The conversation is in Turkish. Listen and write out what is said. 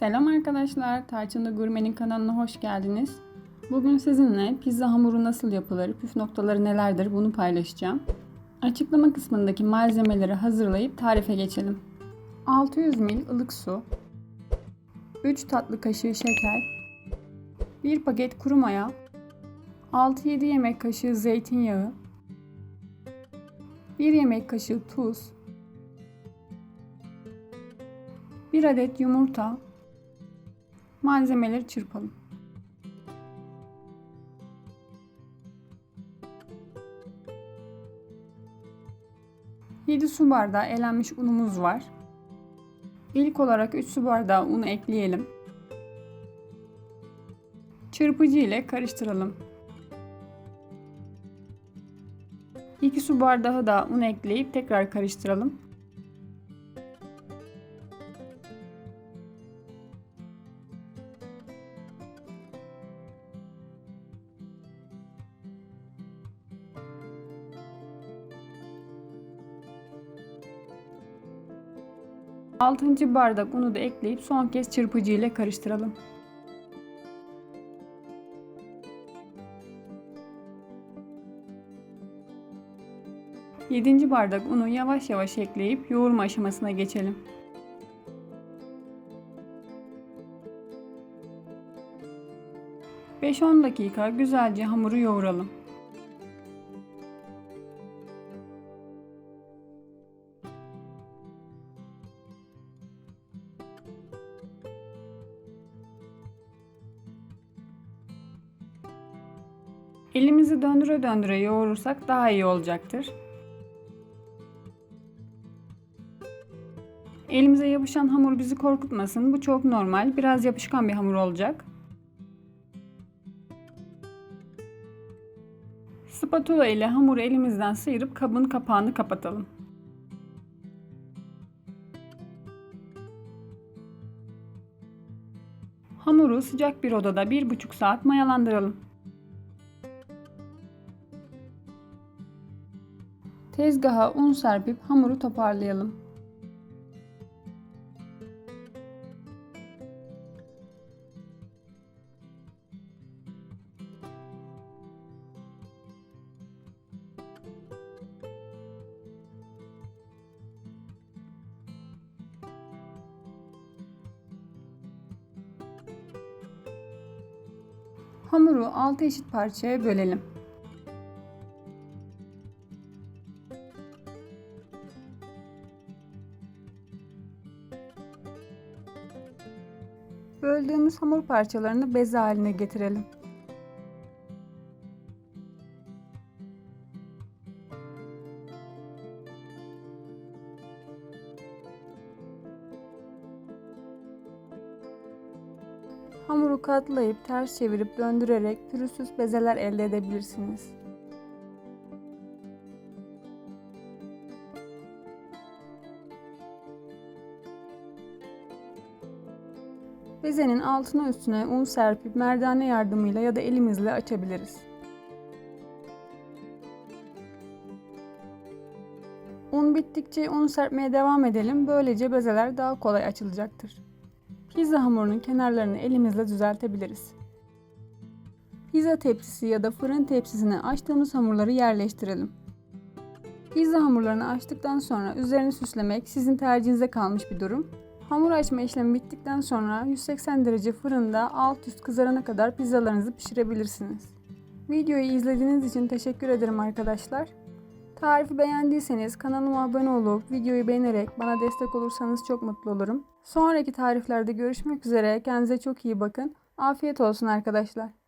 Selam arkadaşlar, Tarçınlı Gurme'nin kanalına hoş geldiniz. Bugün sizinle pizza hamuru nasıl yapılır, püf noktaları nelerdir bunu paylaşacağım. Açıklama kısmındaki malzemeleri hazırlayıp tarife geçelim. 600 ml ılık su, 3 tatlı kaşığı şeker, 1 paket kuru maya, 6-7 yemek kaşığı zeytinyağı, 1 yemek kaşığı tuz, 1 adet yumurta, malzemeleri çırpalım. Yedi su bardağı elenmiş unumuz var. İlk olarak 3 su bardağı unu ekleyelim. Çırpıcı ile karıştıralım. 2 su bardağı da un ekleyip tekrar karıştıralım. Altıncı bardak unu da ekleyip son kez çırpıcı ile karıştıralım. Yedinci bardak unu yavaş yavaş ekleyip yoğurma aşamasına geçelim. Beş-on dakika güzelce hamuru yoğuralım. Elimizi döndüre döndüre yoğurursak daha iyi olacaktır. Elimize yapışan hamur bizi korkutmasın. Bu çok normal. Biraz yapışkan bir hamur olacak. Spatula ile hamuru elimizden sıyırıp kabın kapağını kapatalım. Hamuru sıcak bir odada 1,5 saat mayalandıralım. Tezgaha un serpip hamuru toparlayalım. Hamuru 6 eşit parçaya bölelim. Böldüğümüz hamur parçalarını beze haline getirelim. Hamuru katlayıp ters çevirip döndürerek pürüzsüz bezeler elde edebilirsiniz. Bezenin altına üstüne un serpip merdane yardımıyla ya da elimizle açabiliriz. Un bittikçe un serpmeye devam edelim. Böylece bezeler daha kolay açılacaktır. Pizza hamurunun kenarlarını elimizle düzeltebiliriz. Pizza tepsisi ya da fırın tepsisine açtığımız hamurları yerleştirelim. Pizza hamurlarını açtıktan sonra üzerini süslemek sizin tercihinize kalmış bir durum. Hamur açma işlemi bittikten sonra 180 derece fırında alt üst kızarana kadar pizzalarınızı pişirebilirsiniz. Videoyu izlediğiniz için teşekkür ederim arkadaşlar. Tarifi beğendiyseniz kanalıma abone olup videoyu beğenerek bana destek olursanız çok mutlu olurum. Sonraki tariflerde görüşmek üzere. Kendinize çok iyi bakın. Afiyet olsun arkadaşlar.